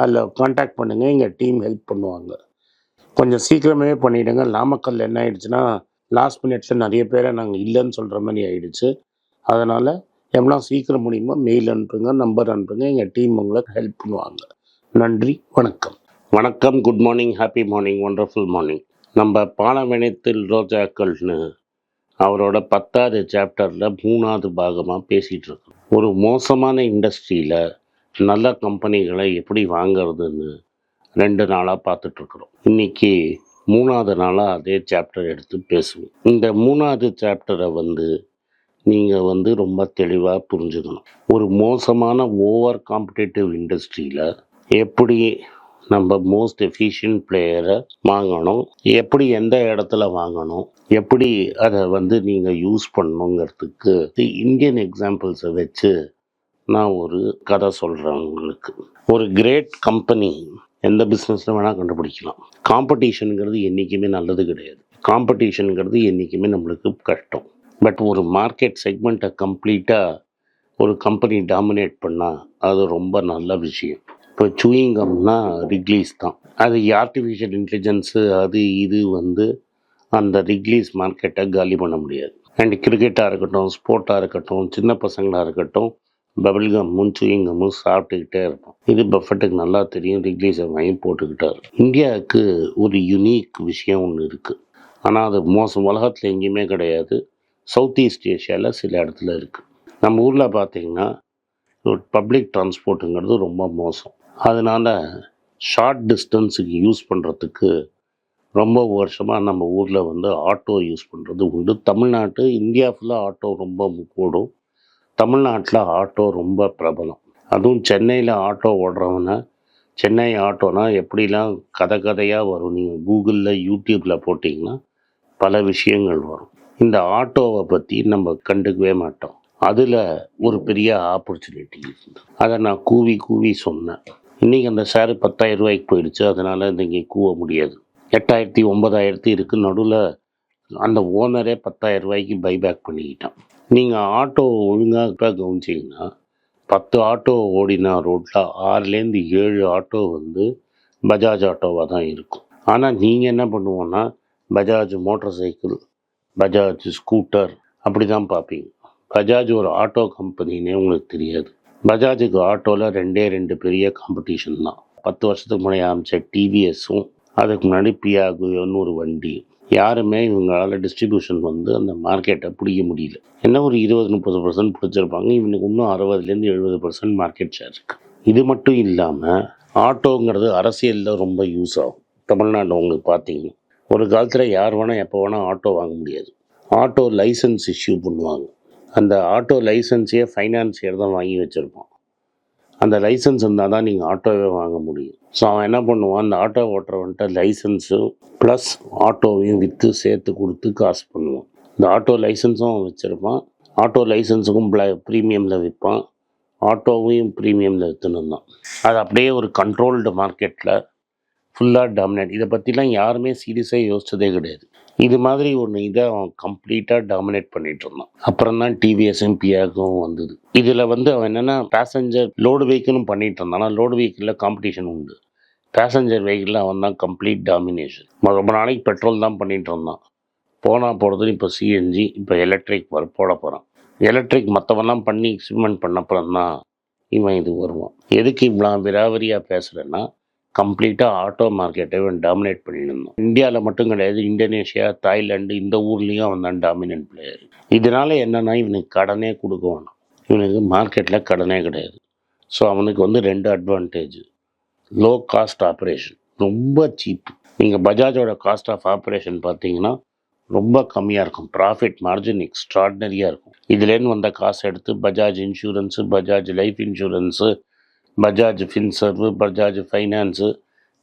அதில் காண்டாக்ட் பண்ணுங்கள் எங்கள் டீம் ஹெல்ப் பண்ணுவாங்க. கொஞ்சம் சீக்கிரமே பண்ணிவிடுங்க நாமக்கல் என்ன ஆயிடுச்சுன்னா லாஸ்ட் மினிட்ஸில் நிறைய பேரை நாங்கள் இல்லைன்னு சொல்கிற மாதிரி ஆயிடுச்சு. அதனால் எவ்வளோ சீக்கிரம் முடியுமோ மெயில் அனுப்புங்க நம்பர் அனுப்புங்க எங்கள் டீம் உங்களுக்கு ஹெல்ப் பண்ணுவாங்க. நன்றி வணக்கம். வணக்கம் good morning happy morning wonderful morning நம்ம பானவனத்தில் ரோஜாக்கள்னு அவரோட பத்தாவது சாப்டரில் மூணாவது பாகமாக பேசிகிட்டு இருக்கோம். ஒரு மோசமான இண்டஸ்ட்ரியில் நல்ல கம்பெனிகளை எப்படி வாங்குறதுன்னு ரெண்டு நாளாக பார்த்துட்ருக்குறோம். இன்னைக்கு மூணாவது நாளாக அதே சாப்டர் எடுத்து பேசுவோம். இந்த மூணாவது சாப்டரை வந்து நீங்கள் வந்து ரொம்ப தெளிவாக புரிஞ்சுக்கணும். ஒரு மோசமான ஓவர் காம்படேட்டிவ் இண்டஸ்ட்ரியில் எப்படி நம்ம மோஸ்ட் எஃபிஷியன்ட் பிளேயரை வாங்கணும் எப்படி எந்த இடத்துல வாங்கணும் எப்படி அதை வந்து நீங்கள் யூஸ் பண்ணணுங்கிறதுக்கு இந்தியன் எக்ஸாம்பிள்ஸை வச்சு நான் ஒரு கதை சொல்கிறேன் உங்களுக்கு. ஒரு கிரேட் கம்பெனி எந்த பிஸ்னஸில் வேணால் கண்டுபிடிக்கலாம். காம்படிஷனுங்கிறது என்றைக்குமே நல்லது கிடையாது. காம்படிஷனுங்கிறது என்றைக்குமே நம்மளுக்கு கஷ்டம். பட் ஒரு மார்க்கெட் செக்மெண்ட்டை கம்ப்ளீட்டாக ஒரு கம்பெனி டாமினேட் பண்ணால் அது ரொம்ப நல்ல விஷயம். இப்போ சூயிங்கம்னா ரிக்லீஸ் தான். அது ஆர்டிஃபிஷியல் இன்டெலிஜென்ஸு அது இது வந்து அந்த ரிக்லீஸ் மார்க்கெட்டை காலி பண்ண முடியாது. அண்ட் கிரிக்கெட்டாக இருக்கட்டும் ஸ்போர்ட்டாக இருக்கட்டும் சின்ன பசங்களாக இருக்கட்டும் பபிள்கம் சூயிங்கம்மும் சாப்பிட்டுக்கிட்டே இருப்போம். இது பஃபட்டுக்கு நல்லா தெரியும். ரிக்லீஸை வாங்கி போட்டுக்கிட்டார். இந்தியாவுக்கு ஒரு யுனிக் விஷயம் ஒன்று இருக்குது ஆனால் அது மோசம். உலகத்தில் எங்கேயுமே கிடையாது. சவுத் ஈஸ்ட் ஏஷியாவில் சில இடத்துல இருக்குது நம்ம ஊரில் பார்த்தீங்கன்னா பப்ளிக் டிரான்ஸ்போர்ட்டுங்கிறது ரொம்ப மோசம். அதனால் ஷார்ட் டிஸ்டன்ஸுக்கு யூஸ் பண்ணுறதுக்கு ரொம்ப வருஷமாக நம்ம ஊரில் வந்து ஆட்டோ யூஸ் பண்ணுறது உண்டு. தமிழ்நாட்டு இந்தியா ஃபுல்லாக ஆட்டோ ரொம்ப கூடும். தமிழ்நாட்டில் ஆட்டோ ரொம்ப பிரபலம். அதுவும் சென்னையில் ஆட்டோ ஓடுறவன சென்னை ஆட்டோனா எப்படிலாம் கதை கதையாக வரும் நீங்கள் கூகுளில் யூடியூப்பில் போட்டிங்கன்னா பல விஷயங்கள் வரும். இந்த ஆட்டோவை பற்றி நம்ம கண்டுக்கவே மாட்டோம். அதில் ஒரு பெரிய ஆப்பர்ச்சுனிட்டி இருந்தது அதை நான் கூவி கூவி சொன்னேன். இன்றைக்கி அந்த சாரு பத்தாயிரம் ரூபாய்க்கு போயிடுச்சு. அதனால் இன்றைக்கி கூவ முடியாது. எட்டாயிரத்தி ஒம்பதாயிரத்தி இருக்குது நடுவில் அந்த ஓனரே பத்தாயிரம் ரூபாய்க்கு பைபேக் பண்ணிக்கிட்டான். நீங்கள் ஆட்டோ ஒழுங்காக கவனிச்சிங்கன்னா பத்து ஆட்டோ ஓடினா ரோட்டில் ஆறுலேருந்து ஏழு ஆட்டோ வந்து பஜாஜ் ஆட்டோவாக தான் இருக்கும். ஆனால் நீங்கள் என்ன பண்ணுவோன்னா Bajaj motorcycle Bajaj scooter அப்படி தான் பார்ப்பீங்க. பஜாஜ் ஒரு ஆட்டோ கம்பெனின்னே உங்களுக்கு தெரியாது. பஜாஜுக்கு ஆட்டோவில் ரெண்டே ரெண்டு பெரிய காம்படிஷன் தான். பத்து வருஷத்துக்கு முன்னாடி ஆரம்பித்த டிவிஎஸும் அதுக்கு முன்னாடி பியாகுன்னு ஒரு வண்டி யாருமே இவங்களால் டிஸ்ட்ரிபியூஷன் வந்து அந்த மார்க்கெட்டை பிடிக்க முடியல. என்ன ஒரு இருபது முப்பது பர்சன்ட் பிடிச்சிருப்பாங்க. இவனுக்கு இன்னும் அறுபதுலேருந்து எழுபது பர்சன்ட் மார்க்கெட் ஷேர் இருக்குது இது மட்டும் இல்லாமல் ஆட்டோங்கிறது அரசியலில் ரொம்ப யூஸ் ஆகும். தமிழ்நாட்டில் உங்களுக்கு பார்த்தீங்கன்னா ஒரு காலத்தில் யார் வேணால் எப்போ வேணால் ஆட்டோ வாங்க முடியாது. ஆட்டோ லைசன்ஸ் இஷ்யூ பண்ணுவாங்க. அந்த ஆட்டோ லைசன்ஸையே ஃபைனான்சியர் தான் வாங்கி வச்சுருப்பான். அந்த லைசன்ஸ் இருந்தால் தான் நீங்கள் ஆட்டோவே வாங்க முடியும். ஸோ அவன் என்ன பண்ணுவான்? அந்த ஆட்டோ ஓட்டுறவன்ட்ட லைசன்ஸும் ப்ளஸ் ஆட்டோவையும் விற்று சேர்த்து கொடுத்து காசு பண்ணுவான். இந்த ஆட்டோ லைசன்ஸும் அவன் வச்சுருப்பான். ஆட்டோ லைசன்ஸுக்கும் ப்ள ப்ரீமியமில் விற்பான். ஆட்டோவையும் ப்ரீமியமில் விற்றுன்னு தான் அது அப்படியே ஒரு கண்ட்ரோல்டு மார்க்கெட்டில் ஃபுல்லாக டாமினேட் இதை பற்றிலாம் யாருமே சீரியஸாக யோசிச்சதே கிடையாது. இது மாதிரி ஒன்று இதை அவன் கம்ப்ளீட்டாக டாமினேட் பண்ணிட்டு இருந்தான். அப்புறம் தான் டிவிஎஸ்எம் பிஆக்கும் வந்தது. இதில் வந்து அவன் என்னென்னா பேசஞ்சர் லோடு வெஹிக்கிளும் பண்ணிட்டு இருந்தான். ஆனால் லோடு வெஹிக்கிளில் காம்படிஷன் உண்டு. பேசஞ்சர் வெஹிக்கிளில் அவன் தான் கம்ப்ளீட் டாமினேஷன் ரொம்ப நாளைக்கு பெட்ரோல் தான் பண்ணிகிட்டு இருந்தான். போனால் போகிறது இப்போ சிஎன்ஜி இப்போ எலக்ட்ரிக் வர போட போகிறான் எலக்ட்ரிக் மற்றவெல்லாம் பண்ணி எக்ஸ்பிரிமெண்ட் பண்ணப்புறம் தான் இவன் இது வருவான். எதுக்கு இவ்வளோ விராவரியாக பேசுகிறேன்னா கம்ப்ளீட்டாக ஆட்டோ மார்க்கெட்டை இவன் டாமினேட் பண்ணிட்டு இருந்தான். இந்தியாவில் மட்டும் கிடையாது இந்தோனேஷியா தாய்லாந்து இந்த ஊர்லேயும் அவன் தான் டாமினன்ட் பிளேயர் இதனால் என்னென்னா இவனுக்கு கடனே கொடுக்க வேணும். இவனுக்கு மார்க்கெட்டில் கடனே கிடையாது. ஸோ அவனுக்கு வந்து ரெண்டு அட்வான்டேஜ் லோ காஸ்ட் ஆப்ரேஷன் ரொம்ப சீப் நீங்கள் பஜாஜோட காஸ்ட் ஆஃப் ஆப்ரேஷன் பார்த்தீங்கன்னா ரொம்ப கம்மியாக இருக்கும். ப்ராஃபிட் மார்ஜின் எக்ஸ்ட்ராடினரியாக இருக்கும். இதுலேருந்து வந்த காசை எடுத்து Bajaj insurance Bajaj life insurance Bajaj Finserv Bajaj finance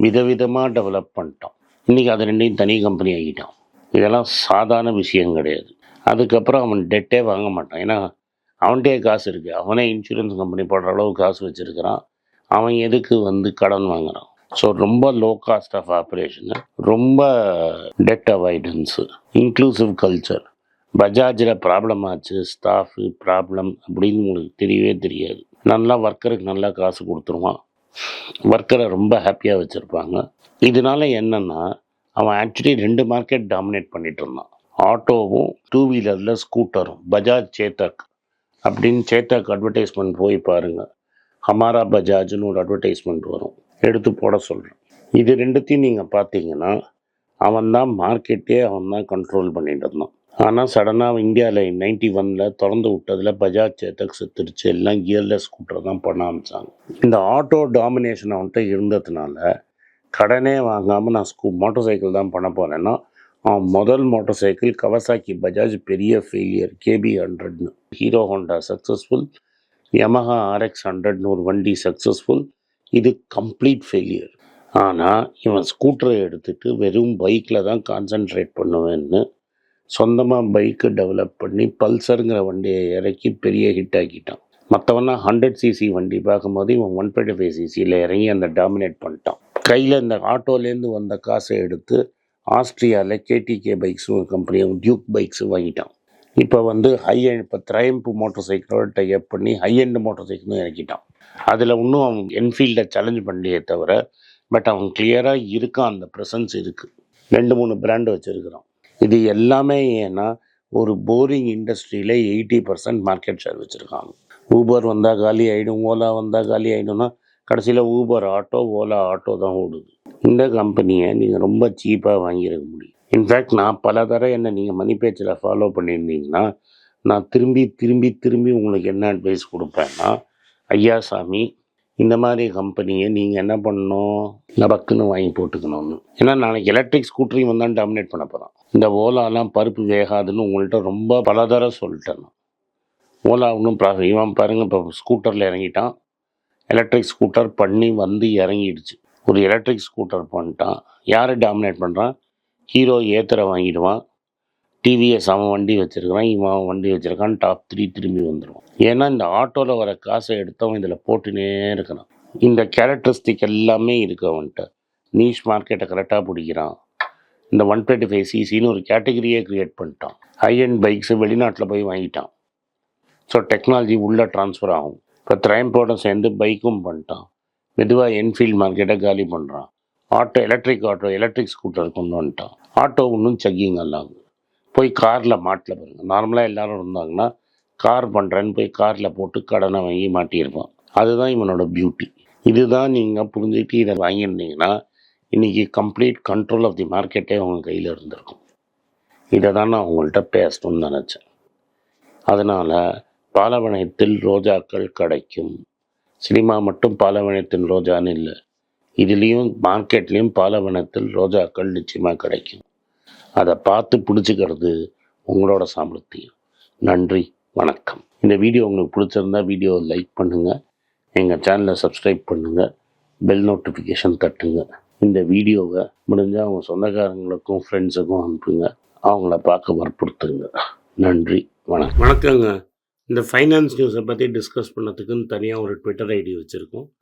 விதவிதமாக டெவலப் பண்ணிட்டோம். இன்றைக்கி அது ரெண்டையும் தனி கம்பெனி ஆகிட்டான் இதெல்லாம் சாதாரண விஷயம் கிடையாது. அதுக்கப்புறம் அவன் டெட்டே வாங்க மாட்டான். ஏன்னா அவன்கிட்டே காசு இருக்குது அவனே இன்சூரன்ஸ் கம்பெனி போடுற அளவு காசு வச்சுருக்கிறான். அவன் எதுக்கு வந்து கடன் வாங்குறான்? ஸோ ரொம்ப லோ காஸ்ட் ஆஃப் ஆப்ரேஷனு ரொம்ப டெட் அவாய்டன்ஸு இன்க்ளூசிவ் கல்ச்சர் பஜாஜில் ப்ராப்ளம் ஆச்சு ஸ்டாஃபு ப்ராப்ளம் அப்படின்னு உங்களுக்கு தெரியவே தெரியாது. நல்லா ஒர்க்கருக்கு நல்லா காசு கொடுத்துருவான். ஒர்க்கரை ரொம்ப ஹாப்பியாக வச்சுருப்பாங்க. இதனால என்னென்னா அவன் ஆக்சுவலி ரெண்டு மார்க்கெட் டாமினேட் பண்ணிட்டு இருந்தான். ஆட்டோவும் டூ வீலரில் ஸ்கூட்டரும் பஜாஜ் சேத்தக் அப்படின்னு சேத்தக் அட்வர்டைஸ்மெண்ட் போய் பாருங்கள் ஹமாரா பஜாஜ்னு ஒரு அட்வர்டைஸ்மெண்ட் வரும். எடுத்து போட சொல்கிறேன் இது ரெண்டுத்தையும் நீங்கள் பார்த்தீங்கன்னா அவன் தான் மார்க்கெட்டே அவன் தான் கண்ட்ரோல் பண்ணிட்டு இருந்தான். ஆனால் சடனாக இந்தியாவில் நைன்டி ஒனில் திறந்து விட்டதில் பஜாஜ் சேத்தக் செத்துருச்சு. எல்லாம் கியர்லெஸ் ஸ்கூட்டர் தான் பண்ண ஆரம்பித்தாங்க இந்த ஆட்டோ டாமினேஷன் அவன்கிட்ட இருந்ததுனால கடனே வாங்காமல் நான் ஸ்கூ மோட்டார் சைக்கிள் தான் பண்ண போனேன்னா அவன் முதல் மோட்டார் சைக்கிள் கவசாக்கி பஜாஜ் பெரிய failure KB ஹண்ட்ரட்னு Hero Honda successful Yamaha RX ஹண்ட்ரட்னு ஒரு வண்டி சக்ஸஸ்ஃபுல் இது கம்ப்ளீட் ஃபெயிலியர் ஆனால் இவன் ஸ்கூட்டரை எடுத்துகிட்டு வெறும் பைக்கில் தான் கான்சென்ட்ரேட் பண்ணுவேன்னு சொந்தமாக பைக்கு டெவலப் பண்ணி பல்சருங்கிற வண்டியை இறக்கி பெரிய ஹிட் ஆக்கிட்டான். மற்றவனா ஹண்ட்ரட் சிசி வண்டி பார்க்கும்போது இவன் ஒன் டுவெண்ட்டி ஃபைவ் சிசியில் இறங்கி அந்த டாமினேட் பண்ணிட்டான். கையில் இந்த ஆட்டோலேருந்து வந்த காசை எடுத்து ஆஸ்ட்ரியாவில் கேடிகே பைக்ஸும் கம்பெனியும் டியூக் பைக்ஸும் வாங்கிட்டான். இப்போ வந்து ஹை எண்ட் இப்போ த்ரையம்பு மோட்டார் சைக்கிளோட டைப் பண்ணி ஹை எண்ட் சைக்கிளும் இறக்கிட்டான். அதில் இன்னும் அவன் என்ஃபீல்டை சேலஞ்ச் பண்ணலையே தவிர பட் அவன் கிளியராக இருக்கான் அந்த ப்ரெசன்ஸ் இருக்குது ரெண்டு மூணு பிராண்டு வச்சுருக்கிறான். இது எல்லாமே ஏன்னா ஒரு போரிங் இண்டஸ்ட்ரியில் எயிட்டி பர்சன்ட் மார்க்கெட் ஷேர் வச்சுருக்காங்க. ஊபர் வந்தால் காலி ஆகிடும் ஓலா வந்தால் காலி ஆகிடும்னா கடைசியில் ஊபர் ஆட்டோ ஓலா ஆட்டோ தான் ஓடுது. இந்த கம்பெனியை நீங்கள் ரொம்ப சீப்பாக வாங்கியிருக்க முடியும். இன்ஃபேக்ட் நான் பல தடவை என்ன நீங்கள் மணி பேச்சில் ஃபாலோ பண்ணியிருந்தீங்கன்னா நான் திரும்பி திரும்பி திரும்பி உங்களுக்கு என்ன அட்வைஸ் கொடுப்பேன்னா ஐயா சாமி இந்த மாதிரி கம்பெனியை நீங்கள் என்ன பண்ணணும்? நபக்குன்னு வாங்கி போட்டுக்கணும்னு. ஏன்னா நாளைக்கு எலக்ட்ரிக் ஸ்கூட்டரையும் வந்தான் டாமினேட் பண்ண போகிறான் இந்த ஓலாலாம் பருப்பு வேகாதுன்னு உங்கள்கிட்ட ரொம்ப பல தர சொல்லிட்டேன் ஓலா ஒன்றும் ப்ராஃபிட் இவன் பாருங்கள் இப்போ ஸ்கூட்டரில் இறங்கிட்டான். எலக்ட்ரிக் ஸ்கூட்டர் பண்ணி வந்து இறங்கிடுச்சு. ஒரு எலக்ட்ரிக் ஸ்கூட்டர் பண்ணிட்டான். யார் டாமினேட் பண்ணுறான் ஹீரோ ஏத்தரை வாங்கிடுவான். டிவிஎஸ் அவன் வண்டி வச்சுருக்கிறான் இவன் அவன் வண்டி வச்சுருக்கான் டாப் த்ரீ திரும்பி வந்துடுவான் ஏன்னா இந்த ஆட்டோவில் வர காசை எடுத்தவன் இதில் போட்டுனே இருக்கிறான் இந்த கேரக்டரிஸ்டிக் எல்லாமே இருக்கு அவன்கிட்ட. நீஷ் மார்க்கெட்டை கரெக்டாக பிடிக்கிறான். இந்த ஒன் டுவெண்ட்டி ஃபைவ் சிசின்னு ஒரு கேட்டகரியே க்ரியேட் பண்ணிட்டான். ஹை அண்ட் பைக்ஸு வெளிநாட்டில் போய் வாங்கிட்டான். ஸோ டெக்னாலஜி உள்ளே ட்ரான்ஸ்ஃபர் ஆகும். இப்போ த்ரைம்போட சேர்ந்து பைக்கும் பண்ணிட்டான். மெதுவாக என்ஃபீல்ட் மார்க்கெட்டை காலி பண்ணுறான் auto electric auto electric scooter கொண்டு வந்துட்டான். ஆட்டோ ஒன்றும் சக்கிங் அல்லாங்க போய் காரில் மாட்டில் பாருங்கள் நார்மலாக எல்லாரும் இருந்தாங்கன்னா கார் பண்ணுறேன்னு போய் காரில் போட்டு கடனை வாங்கி மாட்டியிருப்பான். அதுதான் இவனோட பியூட்டி இதுதான் நீங்கள் புரிஞ்சுக்கிட்டு இதை வாங்கியிருந்தீங்கன்னா இன்றைக்கி கம்ப்ளீட் கண்ட்ரோல் ஆஃப் தி மார்க்கெட்டே உங்கள் கையில் இருந்திருக்கும். இதை தான் நான் உங்கள்கிட்ட பேசணும்னு நினச்சேன். அதனால் பாலவனத்தில் ரோஜாக்கள் கிடைக்கும். சினிமா மட்டும் பாலவனத்தின் ரோஜான்னு இல்லை. இதுலேயும் மார்க்கெட்லேயும் பாலவனத்தில் ரோஜாக்கள் நிச்சயமாக கிடைக்கும். அதை பார்த்து பிடிச்சிக்கிறது உங்களோட சாமர்த்தியம் நன்றி வணக்கம். இந்த வீடியோ உங்களுக்கு பிடிச்சிருந்தா வீடியோ லைக் பண்ணுங்கள் எங்கள் சேனலை சப்ஸ்கிரைப் பண்ணுங்கள் பெல் நோட்டிஃபிகேஷன் தட்டுங்க. இந்த வீடியோவை முடிஞ்சால் அவங்க சொந்தக்காரங்களுக்கும் ஃப்ரெண்ட்ஸுக்கும் அனுப்புங்க. அவங்கள பார்க்க வற்புறுத்துங்க. நன்றி வணக்கம். வணக்கங்க. இந்த ஃபைனான்ஸ் நியூஸை பற்றி டிஸ்கஸ் பண்ணதுக்குன்னு தனியாக ஒரு ட்விட்டர் ஐடி வச்சுருக்கோம்.